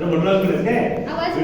तर म्हणून करत काय आवाज-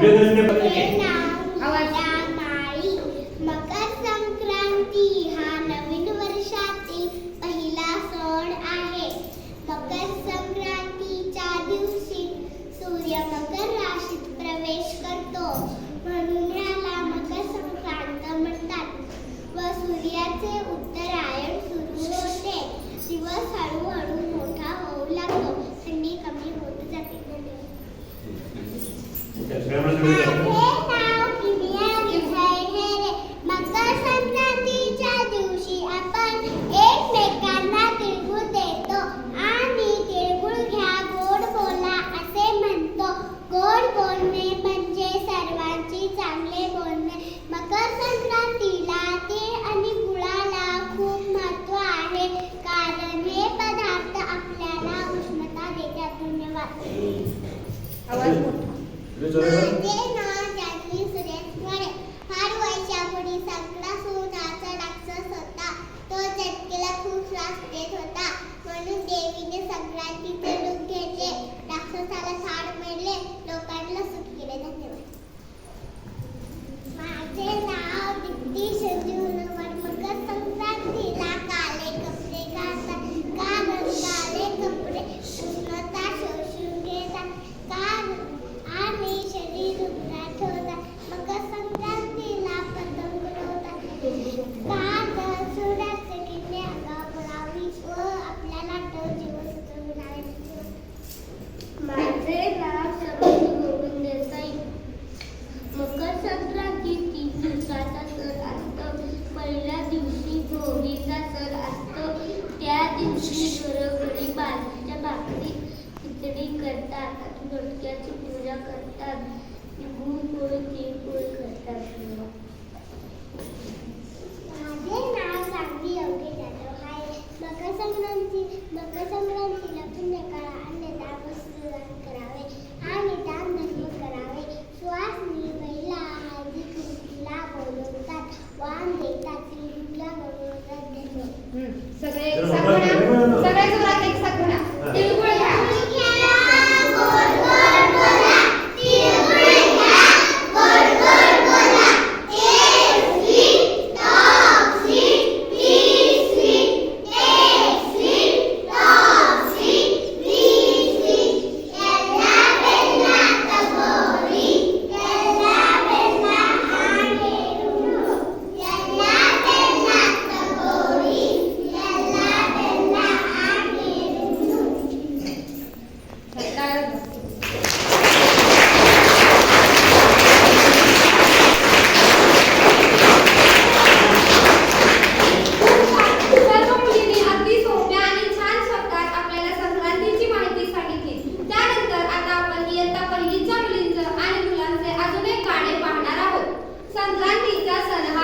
दोडक्याची पूजा करतात. गुळपोळी तिळपोळी करतात. સંઘાની શાસન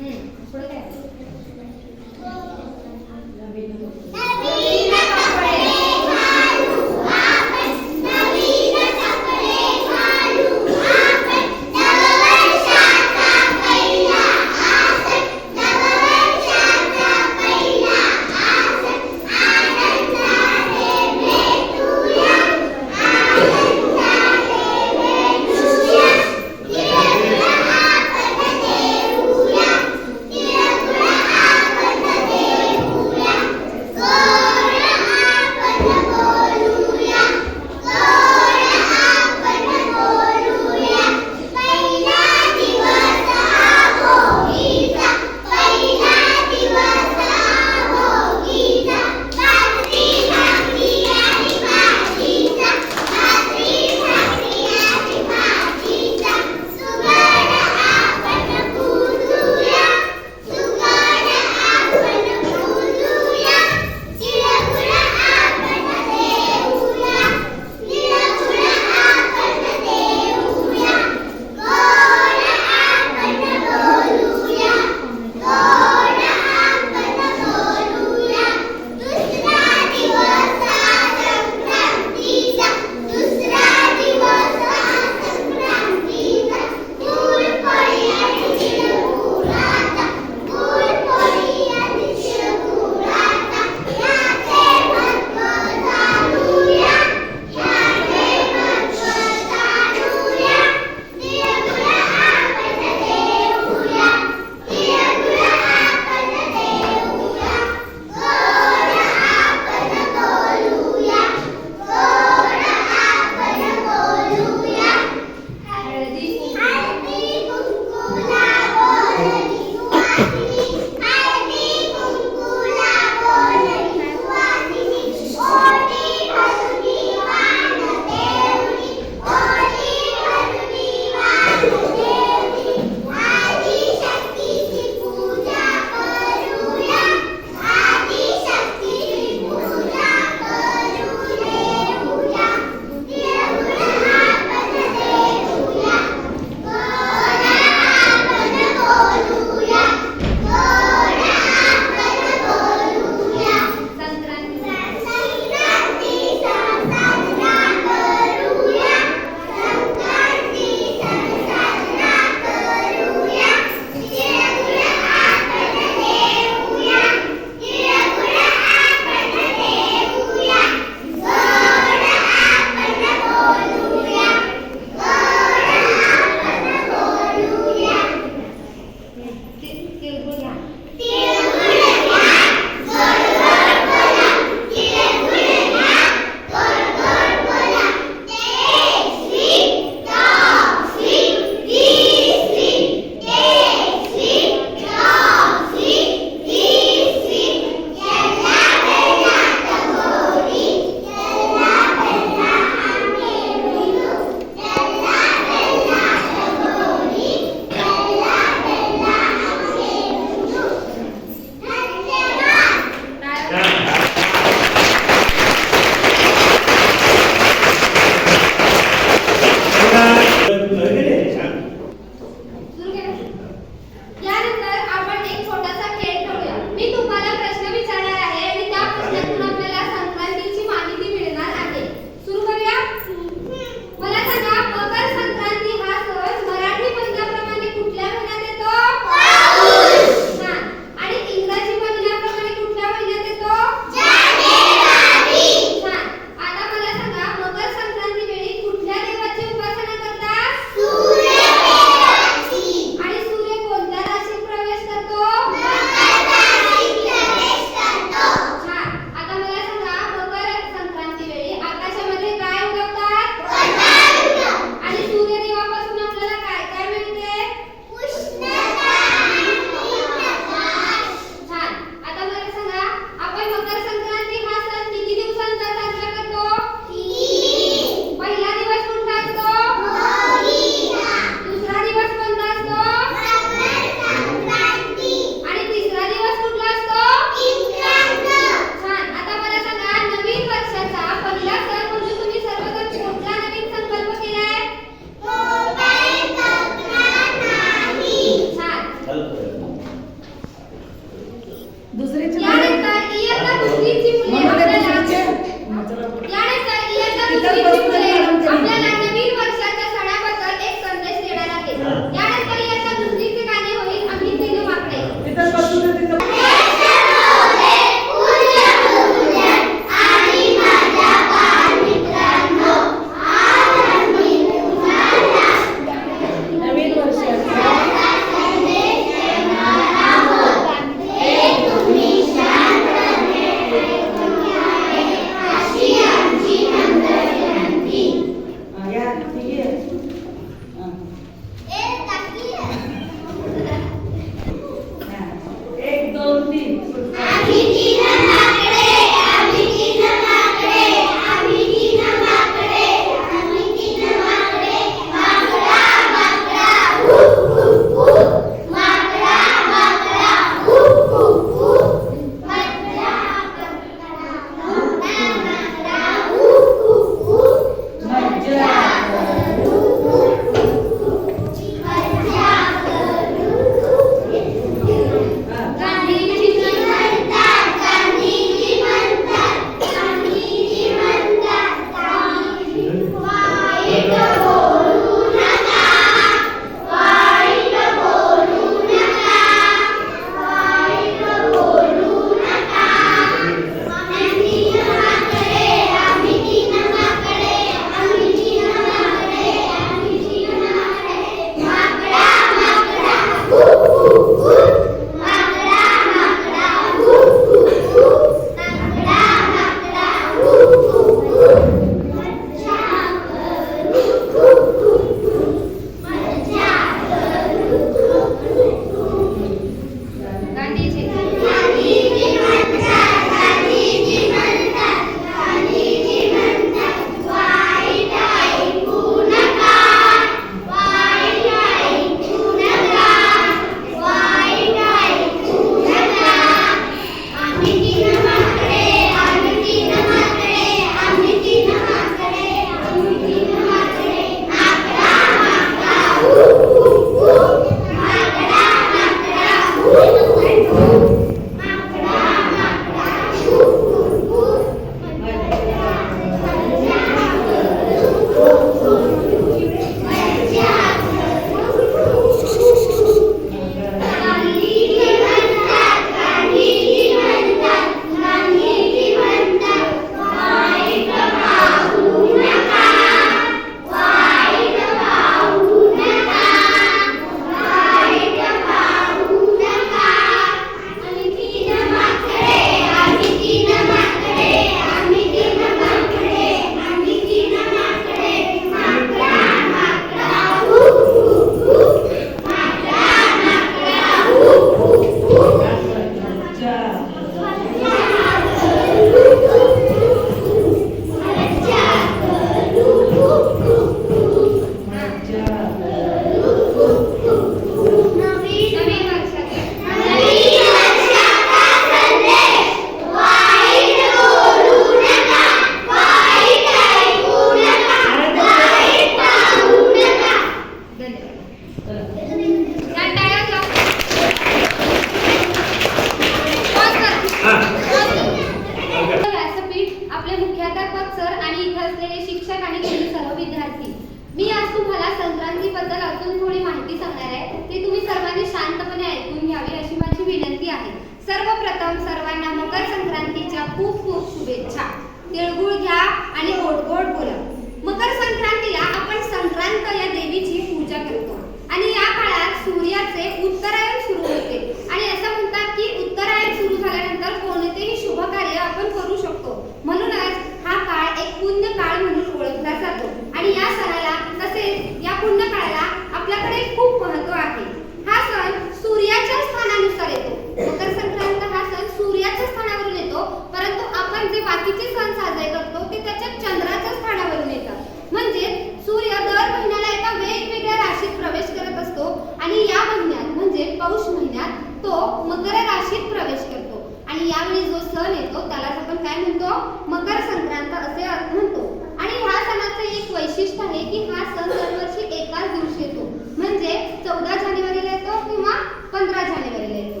वैशिष्ट्य आहे की हा सण दरवर्षी एकाच दिवशी येतो. म्हणजे चौदा जानेवारीला येतो किंवा पंधरा जानेवारीला येतो.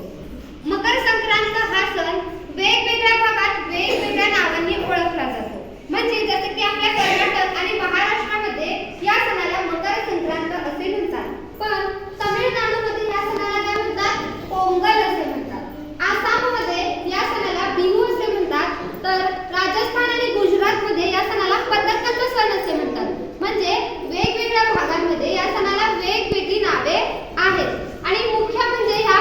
मकर संक्रांत हा सण वेगवेगळ्या भागात वेगवेगळ्या नावांनी ओळखला जातो. म्हणजे जसं की आपल्या कर्नाटक आणि महाराष्ट्रामध्ये या सणाला मकर संक्रांत असे म्हणतात. पण तमिळनाडूमध्ये या सणाला काय म्हणतात? पोंगल असे म्हणतात. आसाममध्ये या सणाला बिहू असे म्हणतात. तर राजस्थान आणि गुजरातमध्ये या सणाला पतंगाचा सण असे म्हणतात. म्हणजे वेगवेगळ्या भागांमध्ये या सणाला वेगवेगळी नावे आहेत आणि मुख्य म्हणजे ह्या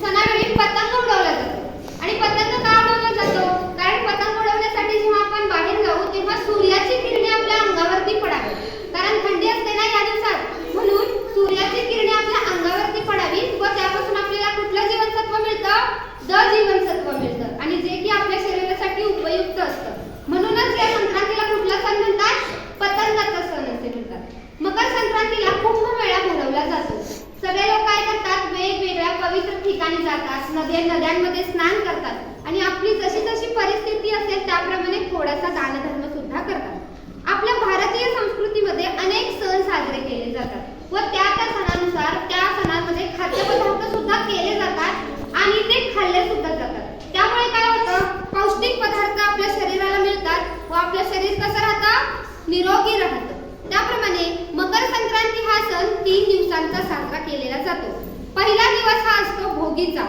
सणावेळी पतंग उडवला जातो आणि पतंग का उडवला जातो कारण पतंग उडवण्यासाठी जेव्हा आपण बाहेर जाऊ तेव्हा सूर्याची किरणे आपल्या अंगावरती पडावी कारण थंडी असते ना या दिवसात म्हणून सूर्याची किरणे आपल्या अंगावरती पडावी व त्यापासून आपल्याला कुठलं जीवनसत्व मिळतं द जीवनसत्व मिळतं आणि जे की आपल्या शरीरासाठी उपयुक्त असतं म्हणूनच या संक्रांतीला कुठला सण म्हणतात पतंगाचा सण असे म्हणतात मकर संक्रांतीला कुंभमेळा भरवला जातो सगळे लोक काय करतात वेगवेगळ्या पवित्र ठिकाणी जातात नद्या नद्यांमध्ये स्नान करतात आणि आपली जशी जशी परिस्थिती असेल त्याप्रमाणे थोडासा दानधर्म सुद्धा करतात आपल्या भारतीय संस्कृतीमध्ये अनेक सण साजरे केले जातात व त्या त्या सणानुसार त्या सणांमध्ये खाद्यपदार्थ सुद्धा केले जातात आणि ते खाल्ले सुद्धा जातात त्यामुळे काय होतं पौष्टिक पदार्थ आपल्या शरीराला मिळतात व आपलं शरीर कसं राहतं निरोगी राहतं त्याप्रमाणे मकर संक्रांती हा सण तीन दिवसांचा साजरा केलेला जातो पहिला दिवस हा असतो भोगीचा.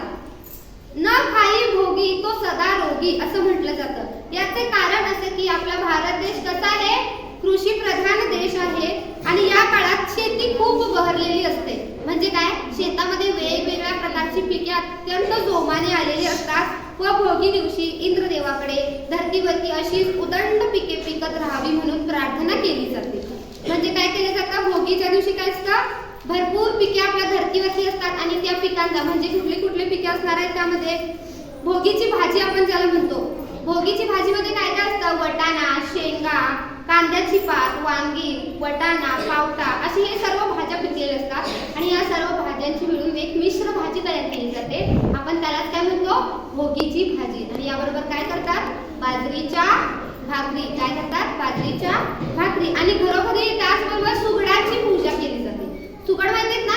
न खाई भोगी तो सदा रोगी असं म्हटलं जातं. याचे कारण असे की आपला भारत देश कसा आहे? कृषी प्रधान देश आहे आणि या काळात शेती खूप बहरलेली असते. म्हणजे काय? शेतामध्ये वेगवेगळ्या प्रकारची पिके अत्यंत जोमाने आलेली असतात व भोगी दिवशी इंद्रदेवाकडे धरतीवरती अशी उदंड पिके पिकत राहावी म्हणून प्रार्थना केली जाते. म्हणजे काय केलं जातं? भोगीच्या दिवशी काय असतं? भरपूर पिके आपल्या धरतीवरती असतात आणि त्या पिकांचा म्हणजे कुठली कुठली पिके असणार आहेत त्यामध्ये भोगीची भाजी आपण ज्याला म्हणतो. भोगीची भाजीमध्ये काय काय असतं? वटाणा शेंगा कांद्याची पात वांगी वटाणा पावटा अशी हे सर्व भाज्या पिकलेल्या असतात. आणि या सर्व भाज्यांची मिळून एक मिश्र भाजी तयार केली जाते. आपण त्याला काय म्हणतो? भोगीची भाजी. आणि याबरोबर काय करतात? बाजरीच्या भाकरी. काय करतात? बाजरीच्या भाकरी. आणि घरोघरी त्याचबरोबर सुगडाची पूजा केली जाते सुगड माहितीत ना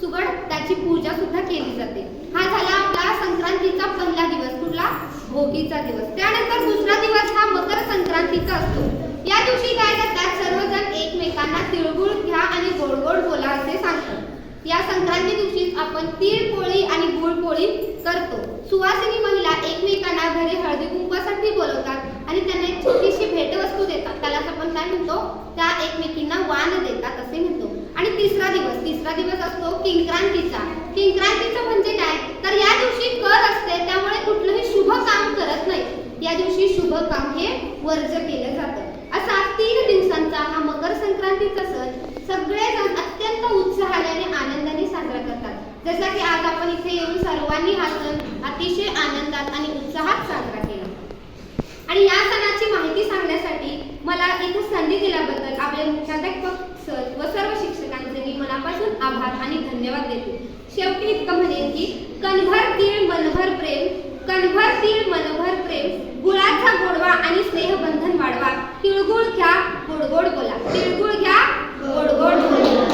सुगड त्याची पूजा सुद्धा केली जाते हा झाला आपला संक्रांतीचा पहिला दिवस कुठला भोगीचा दिवस. त्यानंतर दुसरा दिवस हा मकर संक्रांतीचा असतो. या दिवशी काय करतात? सर्वजण एकमेकांना तिळगुळ घ्या आणि गोड गोड बोला असे सांगतात. या संक्रांती दिवशी आपण तीळ पोळी आणि गुळ पोळी करतो. सुवासिनी महिला एकमेकांना घरी हळदी कुंपासाठी बोलवतात. आणि त्यांना एक छोटीशी भेटवस्तू देतात. त्यालाच आपण काय म्हणतो? त्या एकमेकींना वान देतात असे म्हणतो. आणि तिसरा दिवस तिसरा दिवस असतो किंक्रांतीचा. किंक्रांतीचा म्हणजे काय? तर या दिवशी कर असते त्यामुळे कुठलंही शुभ काम करत नाही. या दिवशी शुभ काम हे वर्ज केलं जातं. असा तीन दिवसांचा हा मकर संक्रांतीचा सण सगळेजण अत्यंत उत्साहाने आणि आनंदाने साजरा करतात. जसा की आज आपण इथे येऊन सर्वांनी हा सण अतिशय आनंदात आणि उत्साहात साजरा केला. आणि या सणाची माहिती सांगण्यासाठी मला इथे संधी दिल्याबद्दल आपले मुख्याध्यापक सर व सर्व शिक्षकांचे मी मनापासून आभार आणि धन्यवाद देते. शेवटी इतकं म्हणेन की कणभर तीळ मनभर प्रेम कणभर तीळ मनभर प्रेम गुळाचा गोडवा आणि स्नेहबंधन वाढवा. तिळगुळ घ्या गोडगोड बोला. तिळगुळ घ्या गोडगोड बोला.